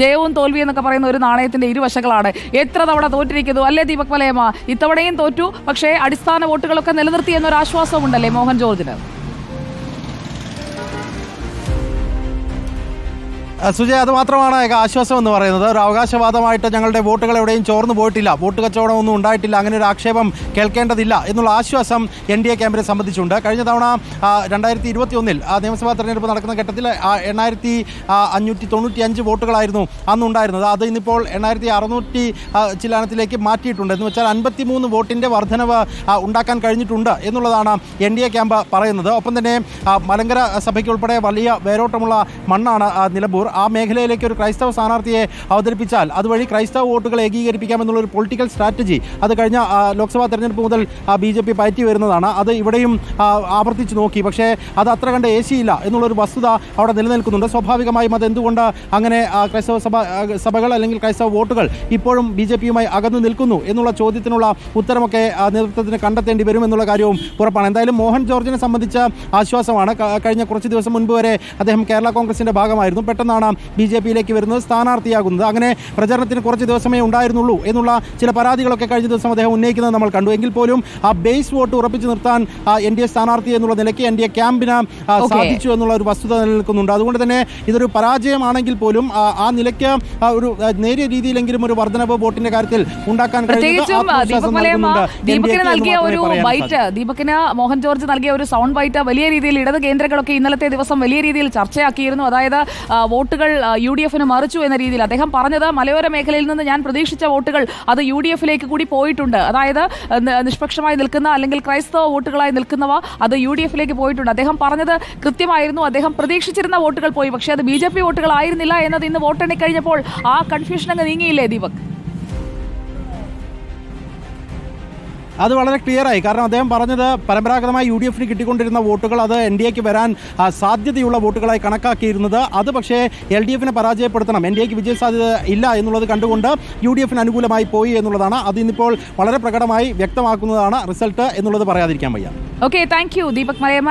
ജയവും തോൽവി എന്നൊക്കെ പറയുന്ന ഒരു നാണയത്തിന്റെ ഇരുവശങ്ങളാണ്. എത്ര തവണ തോറ്റിരിക്കുന്നു? അല്ലേ ദീപക് മലയമ്മ? ഇത്തവണയും തോറ്റു പക്ഷേ അടിസ്ഥാന വോട്ടുകളൊക്കെ നിലനിർത്തി എന്നൊരു ആശ്വാസമുണ്ടല്ലേ മോഹൻ ജോർജിന്? സുജയ് അത് മാത്രമാണ് ഏക ആശ്വാസം എന്ന് പറയുന്നത്. ഒരു അവകാശവാദമായിട്ട് ഞങ്ങളുടെ വോട്ടുകൾ എവിടെയും ചോർന്നു പോയിട്ടില്ല. വോട്ട് കച്ചവടം ഒന്നും ഉണ്ടായിട്ടില്ല. അങ്ങനെ ഒരു ആക്ഷേപം കേൾക്കേണ്ടതില്ല എന്നുള്ള ആശ്വാസം എൻ ഡി എ ക്യാമ്പിനെ സംബന്ധിച്ചുണ്ട്. കഴിഞ്ഞ തവണ രണ്ടായിരത്തി ഇരുപത്തി ഒന്നിൽ നിയമസഭാ തെരഞ്ഞെടുപ്പ് നടക്കുന്ന ഘട്ടത്തിൽ എണ്ണായിരത്തി അഞ്ഞൂറ്റി തൊണ്ണൂറ്റി അഞ്ച് വോട്ടുകളായിരുന്നു അന്നുണ്ടായിരുന്നത്. അത് ഇന്നിപ്പോൾ എണ്ണായിരത്തി അറുന്നൂറ്റി ചില്ലാനത്തിലേക്ക് മാറ്റിയിട്ടുണ്ട്. എന്ന് വെച്ചാൽ അൻപത്തി മൂന്ന് വോട്ടിന്റെ വർധനവ് ഉണ്ടാക്കാൻ കഴിഞ്ഞിട്ടുണ്ട് എന്നുള്ളതാണ് എൻ ഡി എ ക്യാമ്പ് പറയുന്നത്. ഒപ്പം തന്നെ മലങ്കര സഭയ്ക്കുൾപ്പെടെ വലിയ വേരോട്ടമുള്ള മണ്ണാണ് നിലമ്പൂർ. ആ മേഖലയിലേക്ക് ഒരു ക്രൈസ്തവ സ്ഥാനാർത്ഥിയെ അവതരിപ്പിച്ചാൽ അതുവഴി ക്രൈസ്തവ വോട്ടുകൾ ഏകീകരിപ്പിക്കാമെന്നുള്ള ഒരു പൊളിറ്റിക്കൽ സ്ട്രാറ്റജി അത് കഴിഞ്ഞ ലോക്സഭാ തെരഞ്ഞെടുപ്പ് മുതൽ ബി ജെ പി പയറ്റി വരുന്നതാണ്. അത് ഇവിടെയും ആവർത്തിച്ചു നോക്കി. പക്ഷേ അത് അത്ര കണ്ട് ഏശിയില്ല എന്നുള്ളൊരു വസ്തുത അവിടെ നിലനിൽക്കുന്നുണ്ട്. സ്വാഭാവികമായും അത് എന്തുകൊണ്ട് അങ്ങനെ ക്രൈസ്തവ സഭ സഭകൾ അല്ലെങ്കിൽ ക്രൈസ്തവ വോട്ടുകൾ ഇപ്പോഴും ബി ജെ പിയുമായി അകന്നു നിൽക്കുന്നു എന്നുള്ള ചോദ്യത്തിനുള്ള ഉത്തരമൊക്കെ നേതൃത്വത്തിന് കണ്ടെത്തേണ്ടി വരും എന്നുള്ള കാര്യവും ഉറപ്പാണ്. എന്തായാലും മോഹൻ ജോർജിനെ സംബന്ധിച്ച ആശ്വാസമാണ്. കഴിഞ്ഞ കുറച്ച് ദിവസം മുൻപ് വരെ അദ്ദേഹം കേരള കോൺഗ്രസിന്റെ ഭാഗമായിരുന്നു. പെട്ടെന്നാണ് ബി ജെ പിയിലേക്ക് വരുന്നത് സ്ഥാനാർത്ഥിയാകുന്നത്. അങ്ങനെ പ്രചരണത്തിന് കുറച്ച് ദിവസമേ ഉണ്ടായിരുന്നുള്ളൂ എന്നുള്ള ചില പരാതികളൊക്കെ കഴിഞ്ഞ ദിവസം അദ്ദേഹം ഉന്നയിക്കുന്നത് നമ്മൾ കണ്ടു. എങ്കിൽ പോലും ആ ബേസ് വോട്ട് ഉറപ്പിച്ചു നിർത്താൻ എൻ ഡി എ സ്ഥാനാർത്ഥി എന്നുള്ള നിലയ്ക്ക് എൻ ഡി എ ക്യാമ്പിന് സാധിച്ചു എന്നുള്ള ഒരു വസ്തുത നിലനിൽക്കുന്നുണ്ട്. അതുകൊണ്ട് തന്നെ ഇതൊരു പരാജയമാണെങ്കിൽ പോലും ആ, നിലയ്ക്ക് ഒരു നേരിയ രീതിയിലെങ്കിലും ഒരു വർധനവ് വോട്ടിന്റെ കാര്യത്തിൽ ഉണ്ടാക്കാൻ ദീപകിന് നൽകിയ ഒരു ബൈറ്റ് ദീപകിന് മോഹൻ ജോർജ് നൽകിയ ഒരു സൗണ്ട് ബൈറ്റ് വലിയ രീതിയിൽ ഇടത് കേന്ദ്രങ്ങളൊക്കെ ഇന്നലത്തെ ദിവസം വലിയ രീതിയിൽ ചർച്ചയാക്കിയിരുന്നു. അതായത് ആ, വോട്ടുകൾ യു ഡി എഫിന് മറിച്ചു എന്ന രീതിയിൽ. അദ്ദേഹം പറഞ്ഞത് മലയോര മേഖലയിൽ നിന്ന് ഞാൻ പ്രതീക്ഷിച്ച വോട്ടുകൾ അത് യു ഡി എഫിലേക്ക് കൂടി പോയിട്ടുണ്ട്. അതായത് നിഷ്പക്ഷമായി നിൽക്കുന്ന അല്ലെങ്കിൽ ക്രൈസ്തവ വോട്ടുകളായി നിൽക്കുന്നവ അത് യു ഡി എഫിലേക്ക് പോയിട്ടുണ്ട്. അദ്ദേഹം പറഞ്ഞത് കൃത്യമായിരുന്നു. അദ്ദേഹം പ്രതീക്ഷിച്ചിരുന്ന വോട്ടുകൾ പോയി. പക്ഷേ അത് ബി ജെ പി വോട്ടുകളായിരുന്നില്ല എന്നത് ഇന്ന് വോട്ടെണ്ണി കഴിഞ്ഞപ്പോൾ ആ കൺഫ്യൂഷൻ അങ്ങ് നീങ്ങിയില്ലേ ദീപക്? അത് വളരെ ക്ലിയറായി കാരണം അദ്ദേഹം പറഞ്ഞത് പരമ്പരാഗതമായി യു ഡി എഫിന് കിട്ടിക്കൊണ്ടിരുന്ന വോട്ടുകൾ അത് എൻ ഡി എക്ക് വരാൻ സാധ്യതയുള്ള വോട്ടുകളായി കണക്കാക്കിയിരുന്നത്. അത് പക്ഷേ എൽ ഡി എഫിനെ പരാജയപ്പെടുത്തണം. എൻ ഡി എക്ക് വിജയ സാധ്യത ഇല്ല എന്നുള്ളത് കണ്ടുകൊണ്ട് യു ഡി എഫിന് അനുകൂലമായി പോയി എന്നുള്ളതാണ്. അത് ഇന്നിപ്പോൾ വളരെ പ്രകടമായി വ്യക്തമാക്കുന്നതാണ് റിസൾട്ട് എന്നുള്ളത് പറയാതിരിക്കാൻ വയ്യ. Okay thank you Deepak Malayamma